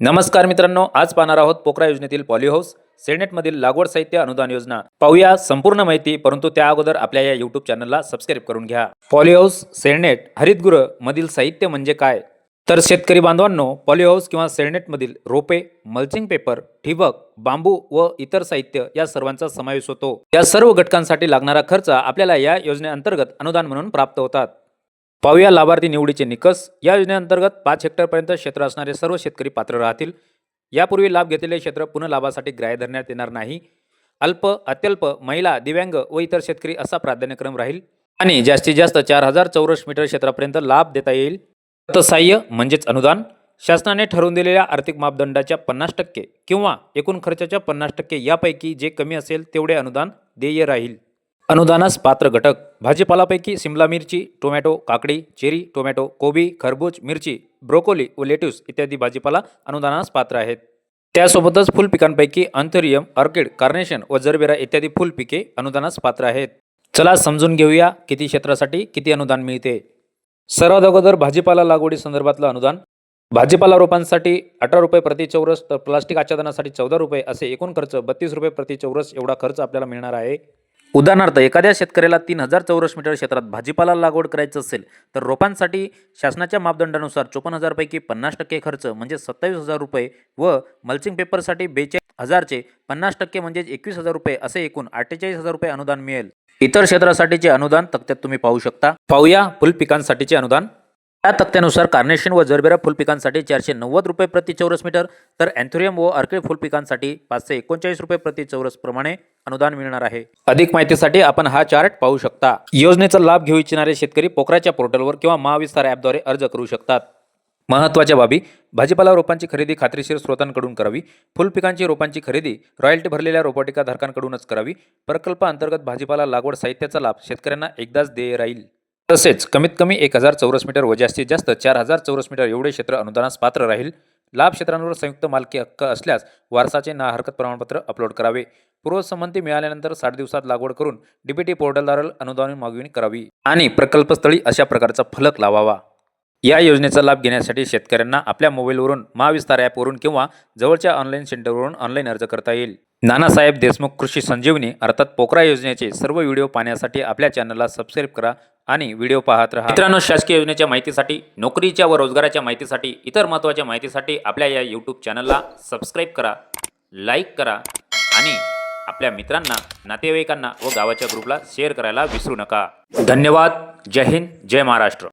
नमस्कार मित्रांनो आज पाहणार आहोत पोखरा योजनेतील पॉलिहाऊस सेनेटमधील लागवड साहित्य अनुदान योजना. पाहूया संपूर्ण माहिती परंतु त्या अगोदर आपल्या या युट्यूब चॅनलला सबस्क्राईब करून घ्या. पॉलिहाऊस सेनेट हरितगृह मधील साहित्य म्हणजे काय? तर शेतकरी बांधवांनो पॉलिहाऊस किंवा सेनेटमधील रोपे मल्चिंग पेपर ठिबक बांबू व इतर साहित्य या सर्वांचा समावेश होतो. या सर्व घटकांसाठी लागणारा खर्च आपल्याला या योजनेअंतर्गत अनुदान म्हणून प्राप्त होतात. पाहूया लाभार्थी निवडीचे निकष. या योजनेअंतर्गत पाच हेक्टरपर्यंत क्षेत्र असणारे सर्व शेतकरी पात्र राहतील. यापूर्वी लाभ घेतलेले क्षेत्र पुन्हा लाभासाठी ग्राह्य धरण्यात येणार नाही. अल्प अत्यल्प महिला दिव्यांग व इतर शेतकरी असा प्राधान्यक्रम राहील. आणि जास्तीत जास्त चार हजार चौरस मीटर क्षेत्रापर्यंत लाभ देता येईल. अर्थसहाय्य म्हणजेच अनुदान. शासनाने ठरवून दिलेल्या आर्थिक मापदंडाच्या पन्नास टक्के किंवा एकूण खर्चाच्या पन्नास टक्के यापैकी जे कमी असेल तेवढे अनुदान देय राहील. अनुदानास पात्र घटक भाजीपालापैकी सिमला मिरची टोमॅटो काकडी चेरी टोमॅटो कोबी खरबूज मिरची ब्रोकोली व लेट्यूस इत्यादी भाजीपाला अनुदानास पात्र आहेत. त्यासोबतच फुल पिकांपैकी ऑर्किड कार्नेशन व जरबेरा इत्यादी फुल पिके अनुदानास पात्र आहेत. चला समजून घेऊया किती क्षेत्रासाठी किती अनुदान मिळते. सर्वात अगोदर भाजीपाला लागवडी संदर्भातलं अनुदान. भाजीपाला रोपांसाठी अठरा रुपये प्रति चौरस तर प्लास्टिक आच्छादनासाठी चौदा रुपये असे एकूण खर्च बत्तीस रुपये प्रति चौरस एवढा खर्च आपल्याला मिळणार आहे. उदाहरणार्थ एखाद्या शेतकऱ्याला तीन हजार चौरस मीटर क्षेत्रात भाजीपाला लागवड करायचं असेल तर रोपांसाठी शासनाच्या मापदंडानुसार चोपन्न हजारपैकी पन्नास टक्के खर्च म्हणजे सत्तावीस हजार रुपये व मल्चिंग पेपरसाठी बेचाळीस हजारचे पन्नास टक्के म्हणजे एकवीस हजार रुपये असे एकूण अठ्ठेचाळीस हजार रुपये अनुदान मिळेल. इतर क्षेत्रासाठीचे अनुदान तक्त्यात तुम्ही पाहू शकता. पाहूया फुल पिकांसाठीचे अनुदान. या तथ्यानुसार कार्नेशन व जरबेरा फुलपिकांसाठी चारशे नव्वद रुपये प्रति चौरस मीटर तर अँथोरियम व अर्किड फुलपिकांसाठी पाचशे एकोणचाळीस रुपये प्रति चौरस प्रमाणे अनुदान मिळणार आहे. अधिक माहितीसाठी आपण हा चार्ट पाहू शकता. योजनेचा लाभ घेऊ इच्छिणारे शेतकरी पोखराच्या पोर्टलवर किंवा महाविस्तार ॲपद्वारे अर्ज करू शकतात. महत्त्वाच्या बाबी भाजीपाला रोपांची खरेदी खात्रीशीर स्रोतांकडून करावी फुलपिकांची रोपांची खरेदी रॉयल्टी भरलेल्या रोपवाटिका धारकांकडूनच करावी प्रकल्पाअंतर्गत भाजीपाला लागवड साहित्याचा लाभ शेतकऱ्यांना एकदाच देय राहील. तसेच कमीत कमी एक हजार चौरस मीटर व जास्तीत जास्त चार हजार चौरस मीटर एवढे क्षेत्र अनुदानास पात्र राहील. लाभ क्षेत्रांवर संयुक्त मालकी हक्क असल्यास वारसाचे ना हरकत प्रमाणपत्र अपलोड करावे. पूर्वसंमती मिळाल्यानंतर साठ दिवसात लागवड करून डीबीटी पोर्टलद्वारे अनुदान मागणी करावी. आणि प्रकल्पस्थळी अशा प्रकारचा फलक लावावा. या योजनेचा लाभ घेण्यासाठी शेतकऱ्यांना आपल्या मोबाईलवरून महाविस्तार ॲपवरून किंवा जवळच्या ऑनलाईन सेंटरवरून ऑनलाईन अर्ज करता येईल. नानासाहेब देशमुख कृषी संजीवनी अर्थात पोकरा योजनेचे सर्व व्हिडिओ पाहण्यासाठी आपल्या चॅनलला सबस्क्राईब करा आणि व्हिडिओ पाहत राहा. मित्रांनो शासकीय योजनेच्या माहितीसाठी नोकरीच्या व रोजगाराच्या माहितीसाठी इतर महत्त्वाच्या माहितीसाठी आपल्या या यूट्यूब चॅनलला सबस्क्राईब करा लाईक करा आणि आपल्या मित्रांना नातेवाईकांना व गावाच्या ग्रुपला शेअर करायला विसरू नका. धन्यवाद. जय हिंद. जय महाराष्ट्र.